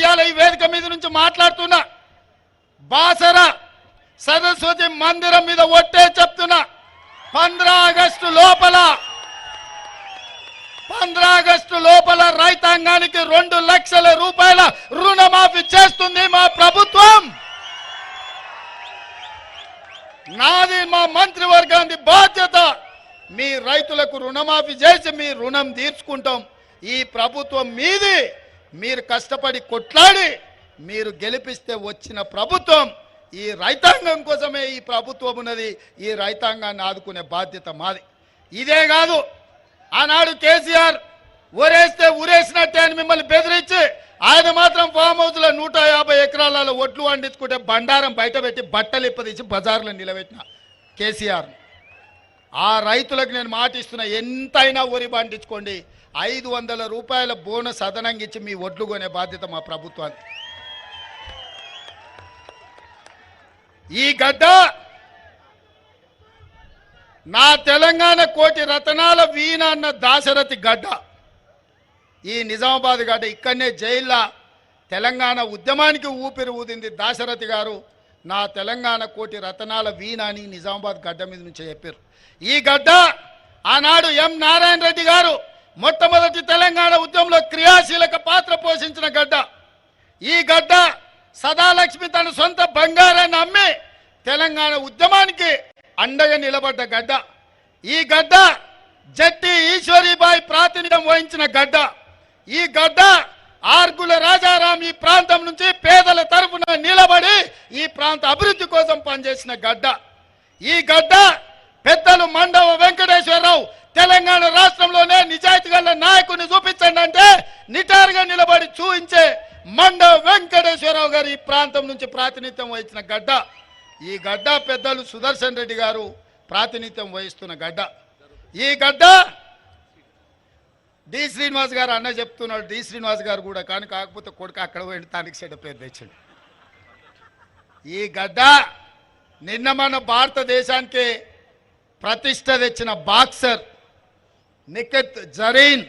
ఇవాళ ఈ వేదిక మీద నుంచి మాట్లాడుతున్నా. బాసర సరస్వతి మందిరం మీద ఒట్టే చెప్తున్నా. పంద్రా ఆగస్టు లోపల పంద్రా ఆగస్టు లోపల రైతాంగానికి రెండు లక్షల రూపాయల రుణమాఫీ చేస్తుంది మా ప్రభుత్వం. నాది మా మంత్రివర్గాన్ని బాధ్యత. మీ రైతులకు రుణమాఫీ చేసి మీ రుణం తీర్చుకుంటాం. ఈ ప్రభుత్వం మీది. మీరు కష్టపడి కొట్లాడి మీరు గెలిపిస్తే వచ్చిన ప్రభుత్వం ఈ రైతాంగం కోసమే ఈ ప్రభుత్వం ఉన్నది. ఈ రైతాంగాన్ని ఆదుకునే బాధ్యత మాది. ఇదే కాదు ఆనాడు కేసీఆర్ ఊరేస్తే ఊరేసినట్టే అని మిమ్మల్ని బెదిరించి ఆయన మాత్రం ఫామ్ హౌస్లో నూట యాభై ఎకరాలలో ఒడ్లు వండించుకుంటే బండారం బయట పెట్టి బట్టలు ఇప్పదీసి బజార్లో నిలబెట్టిన కేసీఆర్ ఆ రైతులకు నేను మాటిస్తున్నా ఎంతైనా వరి పండించుకోండి ఐదు వందల రూపాయల బోనస్ అదనంగా ఇచ్చి మీ ఒడ్లు కొనే బాధ్యత మా ప్రభుత్వానికి. ఈ గడ్డ నా తెలంగాణ కోటి రతనాల వీణ అన్న దాశరథి గడ్డ. ఈ నిజామాబాద్ గడ్డ ఇక్కడనే జైల్లో తెలంగాణ ఉద్యమానికి ఊపిరి ఊదింది దాశరథి గారు. నా తెలంగాణ కోటి రతనాల వీణ అని నిజామాబాద్ గడ్డ మీద నుంచి చెప్పారు. ఈ గడ్డ ఆనాడు ఎం నారాయణ రెడ్డి గారు మొట్టమొదటి తెలంగాణ ఉద్యమంలో క్రియాశీలక పాత్ర పోషించిన గడ్డ. ఈ గడ్డ సదాలక్ష్మి తన సొంత బంగారాన్ని అమ్మి తెలంగాణ ఉద్యమానికి అండగా నిలబడ్డ గడ్డ. ఈ గడ్డ జట్టి ఈశ్వరీబాయి ప్రాతినిధ్యం వహించిన గడ్డ. ఈ గడ్డ ఆర్గుల రాజారాం ఈ ప్రాంతం నుంచి పేదల తరఫున నిలబడి ఈ ప్రాంత అభివృద్ధి కోసం పనిచేసిన గడ్డ. ఈ గడ్డ పెద్దలు మండవ వెంకటేశ్వరరావు తెలంగాణ రాష్ట్రంలోనే నిజాయితీ గల నాయకుని చూపించండి అంటే నిటారుగా నిలబడి చూపించే మండ వెంకటేశ్వరరావు గారు ఈ ప్రాంతం నుంచి ప్రాతినిధ్యం వహించిన గడ్డ. ఈ గడ్డ పెద్దలు సుదర్శన్ రెడ్డి గారు ప్రాతినిధ్యం వహిస్తున్న గడ్డ. ఈ గడ్డ డి. శ్రీనివాస్ గారు అన్న చెప్తున్నాడు. డి. శ్రీనివాస్ గారు కూడా కానీ కాకపోతే కొడుకు అక్కడ పోయి తానికి చెడ్డ పేరు తెచ్చాడు. ఈ గడ్డ నిన్న మన భారతదేశానికి ప్రతిష్ట తెచ్చిన బాక్సర్ నికెత్ జరీన్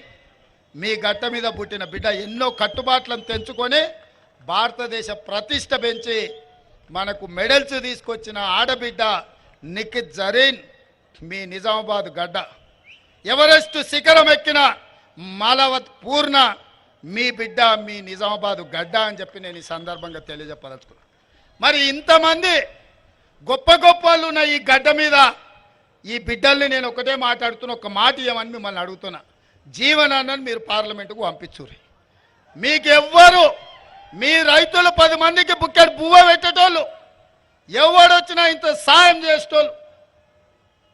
మీ గట్ట మీద పుట్టిన బిడ్డ ఎన్నో కట్టుబాట్లను తెంచుకొని భారతదేశ ప్రతిష్ట పెంచి మనకు మెడల్స్ తీసుకొచ్చిన ఆడబిడ్డ నిఖిత్ జరీన్ మీ నిజామాబాద్ గడ్డ. ఎవరెస్ట్ శిఖరం ఎక్కిన మాలవత్ పూర్ణ మీ బిడ్డ మీ నిజామాబాద్ గడ్డ అని చెప్పి నేను ఈ సందర్భంగా తెలియజెప్పదలుచుకున్నాను మరి ఇంతమంది గొప్ప గొప్ప ఉన్న ఈ గడ్డ మీద ఈ బిడ్డల్ని నేను ఒకటే మాట్లాడుతున్నా ఒక మాట ఇవ్వమని మిమ్మల్ని అడుగుతున్నా. జీవనాన్ని మీరు పార్లమెంటుకు పంపించుర్రి. మీకెవ్వరు మీ రైతులు పది మందికి బుక్కెడు బువ్వ పెట్టేటోళ్ళు ఎవడొచ్చినా ఇంత సాయం చేసేటోళ్ళు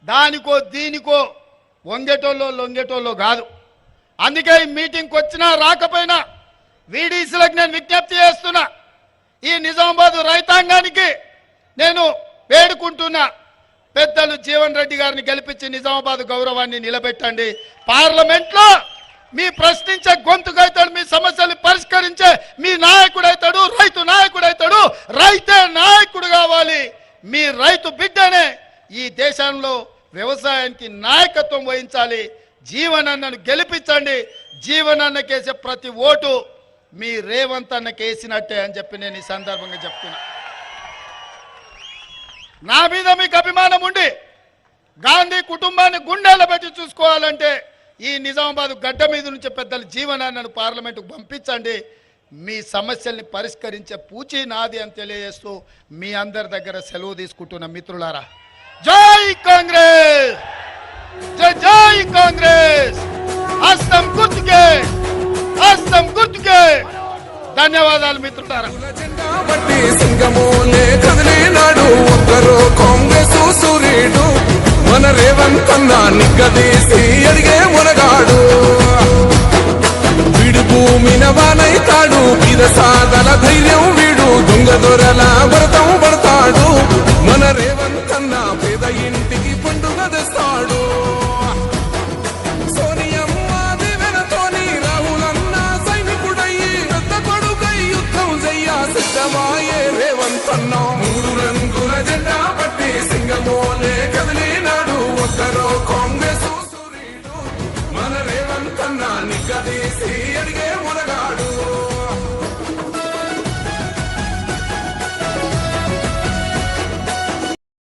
దానికో దీనికో వంగేటోళ్ళో లొంగేటోళ్ళో కాదు. అందుకే ఈ మీటింగ్కి వచ్చినా రాకపోయినా వీడీసీలకు నేను విజ్ఞప్తి చేస్తున్నా. ఈ నిజామాబాద్ రైతాంగానికి నేను వేడుకుంటున్నా. పెద్దలు జీవన్ రెడ్డి గారిని గెలిపించి నిజామాబాద్ గౌరవాన్ని నిలబెట్టండి. పార్లమెంట్లో మీ ప్రశ్నించే గొంతుకైతాడు మీ సమస్యలు పరిష్కరించే మీ నాయకుడు అవుతాడు రైతు నాయకుడు అవుతాడు రైతే నాయకుడు కావాలి. మీ రైతు బిడ్డనే ఈ దేశంలో వ్యవసాయానికి నాయకత్వం వహించాలి. జీవనన్నను గెలిపించండి. జీవనన్నకేసే ప్రతి ఓటు మీ రేవంత్ అన్నకేసినట్టే అని చెప్పి నేను ఈ సందర్భంగా చెప్తున్నాను నా మీద మీకు అభిమానం ఉండి గాంధీ కుటుంబాన్ని గుండెల పెట్టి చూసుకోవాలంటే ఈ నిజామాబాద్ గడ్డ మీద నుంచి పెద్దల జీవనాన్ని పార్లమెంటుకు పంపించండి. మీ సమస్యల్ని పరిష్కరించే పూచి నాది అని తెలియజేస్తూ మీ అందరి దగ్గర సెలవు తీసుకుంటున్న మిత్రులారా. జై కాంగ్రెస్! జై జై కాంగ్రెస్! హస్తం గుర్తుకే హస్తం గుర్తుకే ధన్యవాదాలు మిత్రులారా. ఎవరో కాంగ్రెస్ సూర్యుడు మన రేవంత్ అన్న నిగ్గదీసి అడిగే మునగాడు. వీడు భూమిన వానైతాడు వీర సాదల ధైర్యం వీడు దొంగ దొరల వ్రతం పడతాడు. మన రేవంత్ అన్న పేద ఇంటికి పండుగ తెస్తాడు. సోనియమ్మ సైనికుడయ్యి పెద్ద కొడుకై యుద్ధం చెయ్య సిద్ధమాయే ఒక్కరో కాంగ్రెస్